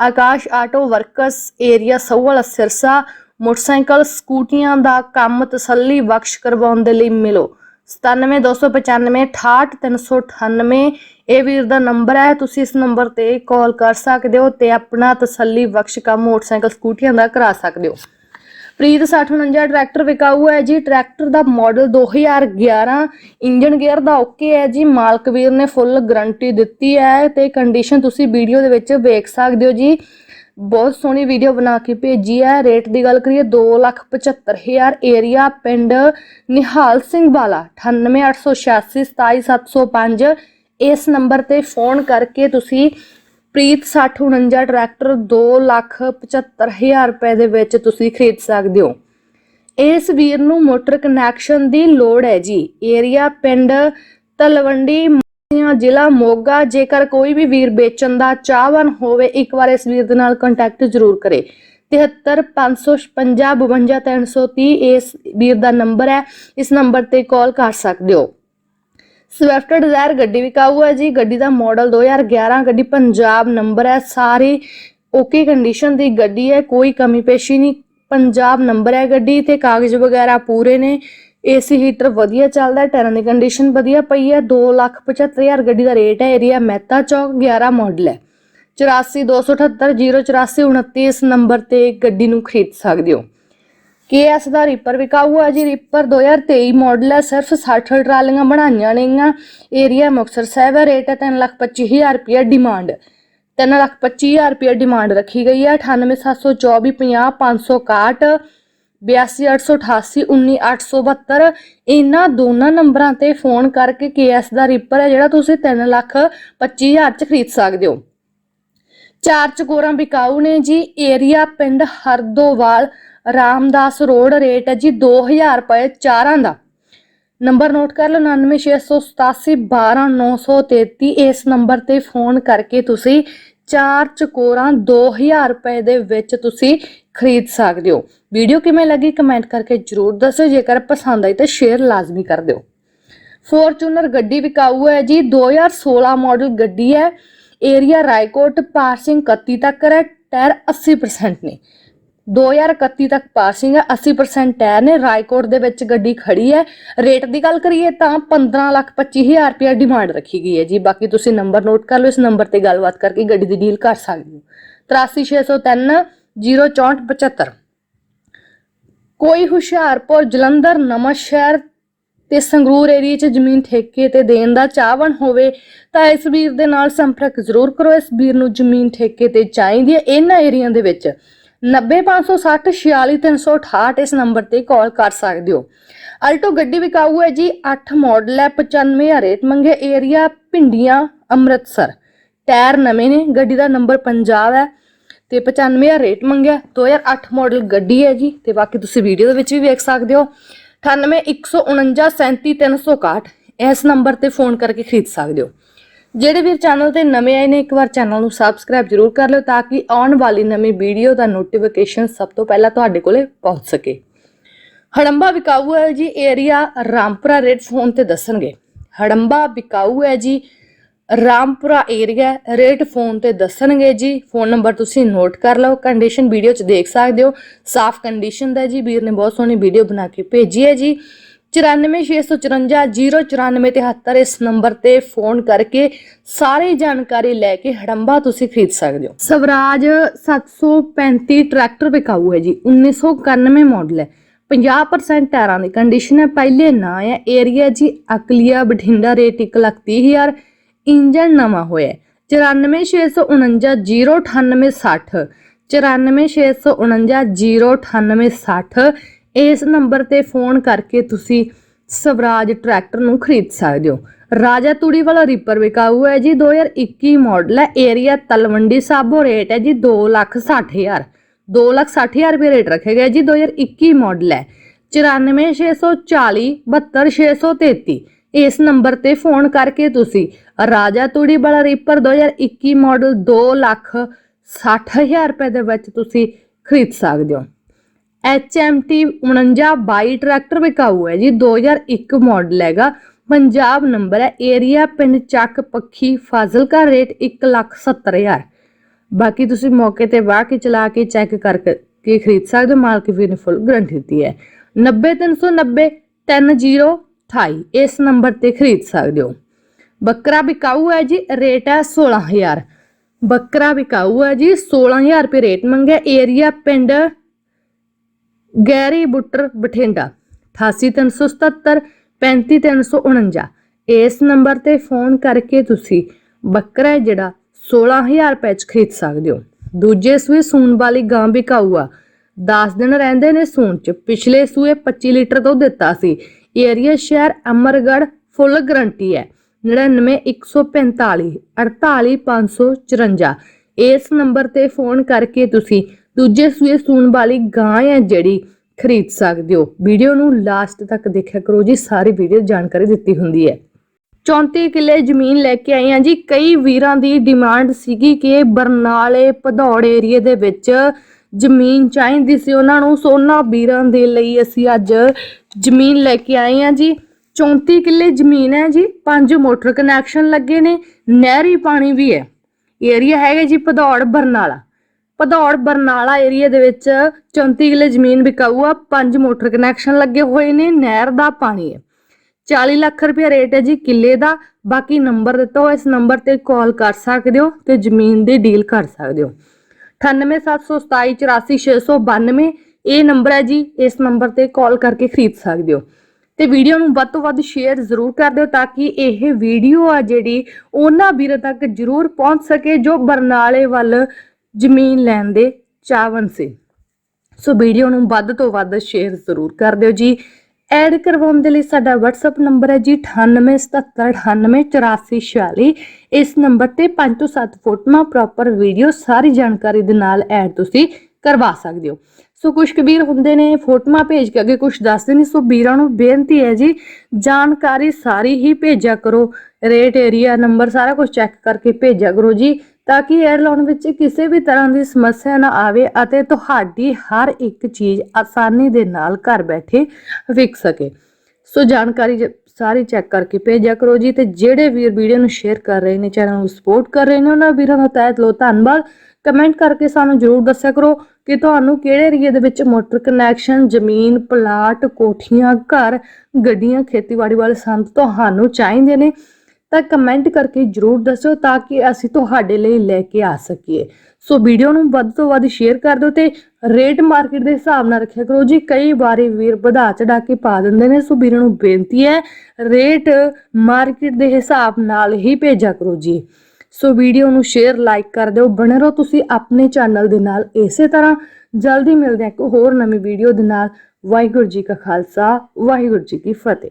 ਆਕਾਸ਼ auto works area ਸੌਵਲ Sirsa, motorcycle ਸਕੂਟੀਆਂ ਦਾ ਕੰਮ ਤਸੱਲੀ ਬਖਸ਼ ਕਰਵਾਉਣ ਦੇ ਲਈ ਮਿਲੋ। 97295 68398 ਇਹ ਵੀਰ ਦਾ ਨੰਬਰ ਹੈ, ਤੁਸੀਂ ਇਸ ਨੰਬਰ ਤੇ ਕਾਲ ਕਰ ਸਕਦੇ ਹੋ ਤੇ ਆਪਣਾ ਤਸੱਲੀ ਬਖਸ਼ ਕੰਮ ਮੋਟਰਸਾਈਕਲ ਸਕੂਟੀਆਂ ਦਾ ਕਰਾ ਸਕਦੇ ਹੋ। ਪ੍ਰੀਤ 6049 ਟਰੈਕਟਰ ਵਿਕਾਊ ਹੈ ਜੀ। ਟਰੈਕਟਰ ਦਾ ਮਾਡਲ 2011 ਇੰਜਨ ਗੇਅਰ ਦਾ ਓਕੇ ਹੈ ਜੀ। ਮਾਲਕ ਵੀਰ ਨੇ ਫੁੱਲ ਗਾਰੰਟੀ ਦਿੱਤੀ ਹੈ ਤੇ ਕੰਡੀਸ਼ਨ ਤੁਸੀਂ ਵੀਡੀਓ ਦੇ ਵਿੱਚ ਵੇਖ ਸਕਦੇ ਹੋ ਜੀ। ਬਹੁਤ ਸੋਹਣੀ ਵੀਡੀਓ ਬਣਾ ਕੇ ਭੇਜੀ ਹੈ। ਰੇਟ ਦੀ ਗੱਲ ਕਰੀਏ 275000 ਏਰੀਆ ਪਿੰਡ ਨਿਹਾਲ ਸਿੰਘ ਵਾਲਾ 9886827705 ਇਸ ਨੰਬਰ ਤੇ ਫੋਨ ਕਰਕੇ ਤੁਸੀਂ ਪ੍ਰੀਤ 6049 ਟਰੈਕਟਰ 275000 ਰੁਪਏ ਦੇ ਵਿੱਚ ਤੁਸੀਂ ਖਰੀਦ ਸਕਦੇ ਹੋ। ਇਸ ਵੀਰ ਨੂੰ ਮੋਟਰ ਕਨੈਕਸ਼ਨ ਦੀ ਲੋੜ ਹੈ ਜੀ। ਏਰੀਆ ਪਿੰਡ ਤਲਵੰਡੀ ਜ਼ਿਲ੍ਹਾ ਮੋਗਾ। ਜੇਕਰ ਕੋਈ ਵੀ ਵੀਰ ਵੇਚਣ ਦਾ ਚਾਹਵਾਨ ਹੋਵੇ, ਇੱਕ ਵਾਰ ਇਸ ਵੀਰ ਦੇ ਨਾਲ ਕੰਟੈਕਟ ਜ਼ਰੂਰ ਕਰੇ। 7355552330 ਇਸ ਵੀਰ ਦਾ ਨੰਬਰ ਹੈ। ਇਸ ਨੰਬਰ ਤੇ ਕਾਲ ਕਰ ਸਕਦੇ ਹੋ। ਸਵਿਫਟ ਡਿਜ਼ਾਇਰ ਗੱਡੀ ਵਿਕਾਊ ਹੈ ਜੀ। ਗੱਡੀ ਦਾ ਮਾਡਲ 2011 ਗੱਡੀ ਪੰਜਾਬ ਨੰਬਰ ਹੈ। ਸਾਰੀ ਓਕੇ ਕੰਡੀਸ਼ਨ ਦੀ ਗੱਡੀ ਹੈ, ਕੋਈ ਕਮੀ ਪੇਸ਼ੀ ਨਹੀਂ। ਪੰਜਾਬ ਨੰਬਰ ਹੈ ਗੱਡੀ ਤੇ ਕਾਗਜ਼ ਵਗੈਰਾ ਪੂਰੇ ਨੇ। ਏਸੀ ਹੀਟਰ ਵਧੀਆ ਚੱਲਦਾ ਹੈ ਟਾਇਰਾਂ ਦੀ ਕੰਡੀਸ਼ਨ ਵਧੀਆ ਪਈ ਹੈ। 275000 ਗੱਡੀ ਦਾ ਰੇਟ ਹੈ ਏਰੀਆ ਮਹਿਤਾ ਚੌਕ 11 ਮਾਡਲ ਹੈ। 8428708429 ਇਸ ਨੰਬਰ ਤੇ ਗੱਡੀ ਨੂੰ ਖਰੀਦ ਸਕਦੇ ਹੋ। ਕੇਐਸ ਦਾ ਰੀਪਰ ਵਿਕਾਊ ਆ ਜੀ। ਰੀਪਰ 2023 ਮਾਡਲ ਹੈ, ਸਿਰਫ 60 ਟਰਾਲੀਆਂ ਬਣਾਈਆਂ ਨੇਗੀਆਂ। ਏਰੀਆ ਮੁਕਤਸਰ ਸਾਹਿਬ ਹੈ ਰੇਟ ਹੈ 325000 ਰੁਪਏ ਡਿਮਾਂਡ 325000 ਰੁਪਏ ਡਿਮਾਂਡ ਰੱਖੀ ਗਈ ਹੈ। 9872450561 82888 19872 ਇਹਨਾਂ ਦੋਨਾਂ ਨੰਬਰਾਂ ਤੇ ਫੋਨ ਕਰਕੇ ਕੇਐਸ ਦਾ ਰੀਪਰ ਹੈ, ਜਿਹੜਾ ਤੁਸੀਂ 325000 ਚ ਖਰੀਦ ਸਕਦੇ ਹੋ। ਚਾਰ ਚਕੋਰਾਂ ਵਿਕਾਊ ਨੇ ਜੀ। ਏਰੀਆ ਪਿੰਡ ਹਰਦੋਵਾਲ ਰਾਮਦਾਸ ਰੋਡ ਰੇਟ ਹੈ ਜੀ 2000 ਰੁਪਏ ਚਾਰਾਂ ਦਾ। ਨੰਬਰ ਨੋਟ ਕਰ ਲਓ 9968812933 ਇਸ ਨੰਬਰ ਤੇ ਫੋਨ ਕਰਕੇ ਤੁਸੀਂ ਚਾਰ ਚਕੋਰਾਂ 2000 ਰੁਪਏ ਦੇ ਵਿੱਚ ਤੁਸੀਂ ਖਰੀਦ ਸਕਦੇ ਹੋ। ਵੀਡੀਓ ਕਿਵੇਂ ਲੱਗੀ ਕਮੈਂਟ ਕਰਕੇ ਜਰੂਰ ਦੱਸੋ, ਜੇਕਰ ਪਸੰਦ ਆਈ ਤਾਂ ਸ਼ੇਅਰ ਲਾਜ਼ਮੀ ਕਰ ਦਿਓ। ਫੋਰਚੂਨਰ ਗੱਡੀ ਵਿਕਾਊ ਹੈ ਜੀ 2016 ਮਾਡਲ ਗੱਡੀ ਹੈ। ਏਰੀਆ ਰਾਏਕੋਟ, ਪਾਰਸਿੰਗ 31 ਤੱਕ ਹੈ, ਟਾਇਰ 80% ਨੇ। 2031 ਤੱਕ ਪਾਸਿੰਗ ਹੈ 80% ਟਾਇਰ ਨੇ, ਰਾਏਕੋਟ ਦੇ ਵਿੱਚ ਗੱਡੀ ਖੜੀ ਹੈ। ਰੇਟ ਦੀ ਗੱਲ ਕਰੀਏ ਤਾਂ 15 ਲੱਖ 25000 ਰੁਪਏ ਡਿਮਾਂਡ ਰੱਖੀ ਗਈ ਹੈ ਜੀ। ਬਾਕੀ ਤੁਸੀਂ ਨੰਬਰ ਨੋਟ ਕਰ ਲਓ, ਇਸ ਨੰਬਰ ਤੇ ਗੱਲਬਾਤ ਕਰਕੇ ਗੱਡੀ ਦੀ ਡੀਲ ਕਰ ਸਕਦੇ ਹੋ। 83603 06475 ਕੋਈ ਹੁਸ਼ਿਆਰਪੁਰ, ਜਲੰਧਰ ਨਵਾਂ ਸ਼ਹਿਰ ਤੇ ਸੰਗਰੂਰ ਏਰੀਆ 'ਚ ਜ਼ਮੀਨ ਠੇਕੇ ਤੇ ਦੇਣ ਦਾ ਚਾਹਵਣ ਹੋਵੇ ਤਾਂ ਇਸ ਵੀਰ ਦੇ ਨਾਲ ਸੰਪਰਕ ਜ਼ਰੂਰ ਕਰੋ। ਇਸ ਵੀਰ ਨੂੰ ਜ਼ਮੀਨ ਠੇਕੇ ਤੇ ਚਾਹੀਦੀ ਹੈ। ਇਹਨਾਂ ਏਰੀਆ ਦੇ ਵਿੱਚ 90560 ਇਸ ਨੰਬਰ ਤੇ ਕਾਲ ਕਰ ਸਕਦੇ ਹੋ। ਅਲਟੋ ਗੱਡੀ ਵਿਕਾਊ ਹੈ ਜੀ 8 ਮਾਡਲ ਹੈ 95 ਰੇਟ ਮੰਗੇ ਏਰੀਆ ਪਿੰਡੀਆਂ ਅੰਮ੍ਰਿਤਸਰ। ਟਾਇਰ ਨਵੇਂ ਨੇ, ਗੱਡੀ ਦਾ ਨੰਬਰ ਪੰਜਾਬ ਹੈ ਤੇ 95 ਰੇਟ ਮੰਗਿਆ 2008 ਮਾਡਲ ਗੱਡੀ ਹੈ ਜੀ ਤੇ ਬਾਕੀ ਤੁਸੀਂ ਵੀਡੀਓ ਦੇ ਵਿੱਚ ਵੀ ਵੇਖ ਸਕਦੇ ਹੋ। 9814937361 ਇਸ ਨੰਬਰ ਤੇ ਫੋਨ ਕਰਕੇ ਖਰੀਦ ਸਕਦੇ ਹੋ। ਜਿਹੜੇ ਵੀਰ ਚੈਨਲ ਤੇ ਨਵੇਂ ਆਏ ਨੇ, ਇੱਕ ਵਾਰ ਚੈਨਲ ਨੂੰ ਸਬਸਕ੍ਰਾਈਬ ਜ਼ਰੂਰ ਕਰ ਲਿਓ ਤਾਂ ਕਿ ਆਉਣ ਵਾਲੀ ਨਵੀਂ ਵੀਡੀਓ ਦਾ ਨੋਟੀਫਿਕੇਸ਼ਨ ਸਭ ਤੋਂ ਪਹਿਲਾਂ ਤੁਹਾਡੇ ਕੋਲੇ ਪਹੁੰਚ ਸਕੇ। ਹੜੰਬਾ ਵਿਕਾਊ ਹੈ ਜੀ ਏਰੀਆ ਰਾਮਪੁਰਾ ਰੇਟ ਫੋਨ ਤੇ ਦੱਸਣਗੇ। ਹੜੰਬਾ ਵਿਕਾਊ ਹੈ ਜੀ, ਰਾਮਪੁਰਾ ਏਰੀਆ ਰੇਟ ਫੋਨ ਤੇ ਦੱਸਣਗੇ ਜੀ। ਫੋਨ ਨੰਬਰ ਤੁਸੀਂ ਨੋਟ ਕਰ ਲਓ ਕੰਡੀਸ਼ਨ ਵੀਡੀਓ 'ਚ ਦੇਖ ਸਕਦੇ ਹੋ। ਸਾਫ਼ ਕੰਡੀਸ਼ਨ ਦਾ ਜੀ, ਵੀਰ ਨੇ ਬਹੁਤ ਸੋਹਣੀ ਵੀਡੀਓ ਬਣਾ ਕੇ ਭੇਜੀ ਹੈ ਜੀ। 9464509473 ਇਸ ਨੰਬਰ ਤੇ ਫੋਨ ਕਰਕੇ ਸਾਰੀ ਜਾਣਕਾਰੀ ਲੈ ਕੇ ਹੜੰਬਾ ਤੁਸੀਂ ਖਰੀਦ ਸਕਦੇ ਹੋ ਸਵਰਾਜ 735 ਟਰੈਕਟਰ ਵਿਕਾਊ ਹੈ ਜੀ 1991 ਮਾਡਲ ਹੈ 50% ਟਾਇਰਾਂ ਦੀ ਕੰਡੀਸ਼ਨ ਹੈ, ਪਹਿਲੇ ਨਾ ਹੈ ਏਰੀਆ ਜੀ, ਅਕਲੀਆ, ਬਠਿੰਡਾ, ਰੇਟ 130000 ਇੰਜਨ ਨਵਾਂ ਹੋਇਆ ਹੈ। 9464909860 9464909860 ਇਸ ਨੰਬਰ ਤੇ ਫੋਨ ਕਰਕੇ ਤੁਸੀਂ ਸਵਰਾਜ ਟਰੈਕਟਰ ਨੂੰ ਖਰੀਦ ਸਕਦੇ ਹੋ। ਰਾਜਾ ਤੂੜੀ ਵਾਲਾ ਰੀਪਰ ਵਿਕਾਊ ਹੈ ਜੀ 2021 ਮਾਡਲ ਹੈ। ਏਰੀਆ ਤਲਵੰਡੀ ਸਾਬੋ ਰੇਟ ਹੈ ਜੀ 260000 260000 ਰੁਪਏ ਰੇਟ ਰੱਖਿਆ ਗਿਆ ਜੀ 2021 ਮਾਡਲ ਹੈ। 94640 72633 ਇਸ ਨੰਬਰ ਤੇ ਫੋਨ ਕਰਕੇ ਤੁਸੀਂ ਰਾਜਾ ਤੂੜੀ ਵਾਲਾ ਰੀਪਰ 2021 ਮਾਡਲ 2 ਲੱਖ 60000 ਰੁਪਏ ਦੇ ਵਿੱਚ ਤੁਸੀਂ ਖਰੀਦ ਸਕਦੇ ਹੋ। HMT 4922 ਟਰੈਕਟਰ ਵਿਕਾਊ ਹੈ ਜੀ 2001 ਮਾਡਲ ਹੈਗਾ। ਪੰਜਾਬ ਨੰਬਰ ਹੈ ਏਰੀਆ ਪਿੰਡ ਚੱਕ ਪੱਖੀ, ਫਾਜ਼ਿਲਕਾ ਰੇਟ 170000 ਬਾਕੀ ਤੁਸੀਂ ਮੌਕੇ ਤੇ ਵਾਹ ਕੇ ਚਲਾ ਕੇ ਚੈੱਕ ਕਰਕੇ ਕੇ ਖਰੀਦ ਸਕਦੇ ਹੋ, ਮਾਲਕ ਵੀ ਨੇ ਫੁੱਲ ਗਰੰਟੀ ਦਿੱਤੀ ਹੈ। 90390 3028 ਇਸ ਨੰਬਰ ਤੇ ਖਰੀਦ ਸਕਦੇ ਹੋ। ਬੱਕਰਾ ਵਿਕਾਊ ਹੈ ਜੀ ਰੇਟ ਹੈ 16000 ਬੱਕਰਾ ਵਿਕਾਊ ਹੈ ਜੀ 16000 ਰੁਪਏ ਰੇਟ ਮੰਗਿਆ ਏਰੀਆ ਪਿੰਡ ਗੈਰੀ ਬੁੱਟਰ ਬਠਿੰਡਾ 88377 35349 ਇਸ ਨੰਬਰ ਤੇ ਫੋਨ ਕਰਕੇ ਤੁਸੀਂ ਬੱਕਰਾ ਹੈ ਜਿਹੜਾ 16000 ਰੁਪਏ ਚ ਖਰੀਦ ਸਕਦੇ ਹੋ। ਦੂਜੇ ਸੂਏ ਸੂਣ ਵਾਲੀ ਗਾਂ ਵਿਕਾਊ ਆ 10 ਦਿਨ ਰਹਿੰਦੇ ਨੇ ਸੂਣ ਚ। ਪਿਛਲੇ ਸੂਏ 25 ਲੀਟਰ ਤੋਂ ਦਿੱਤਾ ਸੀ। ਏਰੀਆ ਸ਼ਹਿਰ ਅਮਰਗੜ ਫੁੱਲ ਗਰੰਟੀ ਹੈ। 99145 48554 ਇਸ ਨੰਬਰ ਤੇ ਫੋਨ ਕਰਕੇ ਤੁਸੀਂ ਦੂਜੇ ਸੂਏ ਸੂਣ ਵਾਲੀ ਗਾਂ ਹੈ ਜਿਹੜੀ ਖਰੀਦ ਸਕਦੇ ਹੋ। ਵੀਡੀਓ ਨੂੰ ਲਾਸਟ ਤੱਕ ਦੇਖਿਆ ਕਰੋ ਜੀ, ਸਾਰੀ ਵੀਡੀਓ ਜਾਣਕਾਰੀ ਦਿੱਤੀ ਹੁੰਦੀ ਹੈ। 34 ਕਿੱਲੇ ਜ਼ਮੀਨ ਲੈ ਕੇ ਆਏ ਹਾਂ ਜੀ। ਕਈ ਵੀਰਾਂ ਦੀ ਡਿਮਾਂਡ ਸੀਗੀ ਕਿ ਬਰਨਾਲੇ ਭਦੌੜ ਏਰੀਏ ਦੇ ਵਿੱਚ ਜ਼ਮੀਨ ਚਾਹੀਦੀ ਸੀ ਉਹਨਾਂ ਨੂੰ। ਸੋਨਾ ਵੀਰਾਂ ਦੇ ਲਈ ਅਸੀਂ ਅੱਜ ਜ਼ਮੀਨ ਲੈ ਕੇ ਆਏ ਹਾਂ ਜੀ। 34 ਕਿੱਲੇ ਜ਼ਮੀਨ ਹੈ ਜੀ। ਪੰਜ ਮੋਟਰ ਕਨੈਕਸ਼ਨ ਲੱਗੇ ਨੇ। ਨਹਿਰੀ ਪਾਣੀ ਵੀ ਹੈ। ਏਰੀਆ ਹੈਗਾ ਜੀ ਭਦੌੜ ਬਰਨਾਲਾ। ਭਦੌੜ ਬਰਨਾਲਾ ਏਰੀਆ ਦੇ ਵਿੱਚ 34 ਕਿੱਲੇ ਜ਼ਮੀਨ ਵਿਕਾਊ ਆ, ਪੰਜ ਮੋਟਰ ਕਨੈਕਸ਼ਨ ਲੱਗੇ ਹੋਏ ਨੇ, ਨਹਿਰ ਦਾ ਪਾਣੀ ਹੈ। 40 ਲੱਖ ਰੁਪਏ ਰੇਟ ਹੈ ਜੀ ਕਿੱਲੇ ਦਾ, ਬਾਕੀ ਨੰਬਰ ਦਿੱਤਾ ਹੋਇਆ, ਇਸ ਨੰਬਰ ਤੇ ਕਾਲ ਕਰ ਸਕਦੇ ਹੋ ਤੇ ਜ਼ਮੀਨ ਦੀ ਡੀਲ ਕਰ ਸਕਦੇ ਹੋ। 9872784692 ਇਹ ਨੰਬਰ ਹੈ ਜੀ, ਇਸ ਨੰਬਰ ਤੇ ਕਾਲ ਕਰਕੇ ਖਰੀਦ ਸਕਦੇ ਹੋ। ਤੇ ਵੀਡੀਓ ਨੂੰ ਵੱਧ ਤੋਂ ਵੱਧ ਸ਼ੇਅਰ ਜ਼ਰੂਰ ਕਰ ਦਿਓ ਤਾਂ ਕਿ ਇਹ ਵੀਡੀਓ ਆ ਜਿਹੜੀ, ਉਹਨਾਂ ਵੀਰਾਂ ਤੱਕ ਜ਼ਰੂਰ ਪਹੁੰਚ ਸਕੇ ਜੋ ਬਰਨਾਲੇ ਵੱਲ ਜ਼ਮੀਨ ਲੈਣ ਦੇ ਚਾਹਵਨ ਸੀ। ਸੋ ਵੀਡੀਓ ਨੂੰ ਵੱਧ ਤੋਂ ਵੱਧ ਸ਼ੇਅਰ ਜ਼ਰੂਰ ਕਰ ਦਿਓ ਜੀ। ਐਡ ਕਰਵਾਉਣ ਦੇ ਲਈ ਸਾਡਾ WhatsApp ਨੰਬਰ ਹੈ ਜੀ 9877988446 ਇਸ ਨੰਬਰ ਤੇ 5 ਤੋਂ 7 ਫੋਟੋਆਂ ਪ੍ਰੋਪਰ ਵੀਡੀਓ ਸਾਰੀ ਜਾਣਕਾਰੀ ਦੇ ਨਾਲ ਐਡ ਤੁਸੀਂ ਕਰਵਾ ਸਕਦੇ ਹੋ। ਸੋ ਕੁਝ ਕਬੀਰ ਹੁੰਦੇ ਨੇ, ਫੋਟੋਆਂ ਭੇਜ ਕੇ ਅੱਗੇ ਕੁਝ ਦੱਸਦੇ ਨੇ, ਸੋ ਵੀਰਾਂ ਨੂੰ ਬੇਨਤੀ ਹੈ ਜੀ, ਜਾਣਕਾਰੀ ਸਾਰੀ ਹੀ ਭੇਜਿਆ ਕਰੋ। ਰੇਟ ਏਰੀਆ ਨੰਬਰ ਸਾਰਾ ਕੁਝ ਚੈੱਕ ਕਰਕੇ ਭੇਜਿਆ ਕਰੋ ਜੀ। ਤਾਂ ਕਿ ਐਡ ਵਿੱਚ ਕਿਸੇ ਵੀ ਤਰ੍ਹਾਂ ਦੀ ਸਮੱਸਿਆ ਨਾ ਆਵੇ ਅਤੇ ਤੁਹਾਡੀ ਹਰ ਇੱਕ ਚੀਜ਼ ਆਸਾਨੀ ਦੇ ਨਾਲ ਘਰ ਬੈਠੇ ਵਿਕ ਸਕੇ। ਸੋ ਜਾਣਕਾਰੀ ਸਾਰੀ ਚੈੱਕ ਕਰਕੇ ਭੇਜਿਆ ਕਰੋ ਜੀ ਤੇ ਜਿਹੜੇ ਵੀਰ ਵੀਡੀਓ ਨੂੰ ਸ਼ੇਅਰ ਕਰ ਰਹੇ ਨੇ, ਚੈਨਲ ਨੂੰ ਸਪੋਰਟ ਕਰ ਰਹੇ ਨੇ, ਉਹਨਾਂ ਵੀਰਾਂ ਦਾ ਤਹਿ ਦਿਲੋਂ ਧੰਨਵਾਦ। ਕਮੈਂਟ ਕਰਕੇ ਸਾਨੂੰ ਜਰੂਰ ਦੱਸਿਆ ਕਰੋ ਕਿ ਤੁਹਾਨੂੰ ਕਿਹੜੇ ਏਰੀਏ ਦੇ ਵਿੱਚ ਮੋਟਰ ਕਨੈਕਸ਼ਨ, ਜ਼ਮੀਨ, ਪਲਾਟ, ਕੋਠੀਆਂ, ਘਰ, ਗੱਡੀਆਂ, ਖੇਤੀਬਾੜੀ ਵਾਲੇ ਸੰਦ ਤੁਹਾਨੂੰ ਚਾਹੀਦੇ ਨੇ। ਤਾਂ ਕਮੈਂਟ ਕਰਕੇ ਜਰੂਰ ਦੱਸੋ ਤਾਂ ਕਿ ਅਸੀਂ ਤੁਹਾਡੇ ਲਈ ਲੈ ਕੇ ਆ ਸਕੀਏ। ਸੋ ਵੀਡੀਓ ਨੂੰ ਵੱਧ ਤੋਂ ਵੱਧ ਸ਼ੇਅਰ ਕਰ ਦਿਓ ਤੇ ਰੇਟ ਮਾਰਕੀਟ ਦੇ ਹਿਸਾਬ ਨਾਲ ਰੱਖਿਆ ਕਰੋ ਜੀ। ਕਈ ਵਾਰੀ ਵੀਰ ਵਧਾ ਚੜਾ ਕੇ ਪਾ ਦਿੰਦੇ ਨੇ, ਸੋ ਵੀਰਾਂ ਨੂੰ ਬੇਨਤੀ ਹੈ ਰੇਟ ਮਾਰਕੀਟ ਦੇ ਹਿਸਾਬ ਨਾਲ ਹੀ ਭੇਜਿਆ ਕਰੋ ਜੀ। ਸੋ ਵੀਡੀਓ ਨੂੰ ਸ਼ੇਅਰ ਲਾਈਕ ਕਰ ਦਿਓ। ਬਣੇ ਰਹੋ ਤੁਸੀਂ ਆਪਣੇ ਚੈਨਲ ਦੇ ਨਾਲ ਇਸੇ ਤਰ੍ਹਾਂ। ਜਲਦੀ ਮਿਲਦੇ ਹਾਂ ਇੱਕ ਹੋਰ ਨਵੀਂ ਵੀਡੀਓ ਦੇ ਨਾਲ। ਵਾਹਿਗੁਰੂ ਜੀ ਕਾ ਖਾਲਸਾ, ਵਾਹਿਗੁਰੂ ਜੀ ਕੀ ਫਤਿਹ।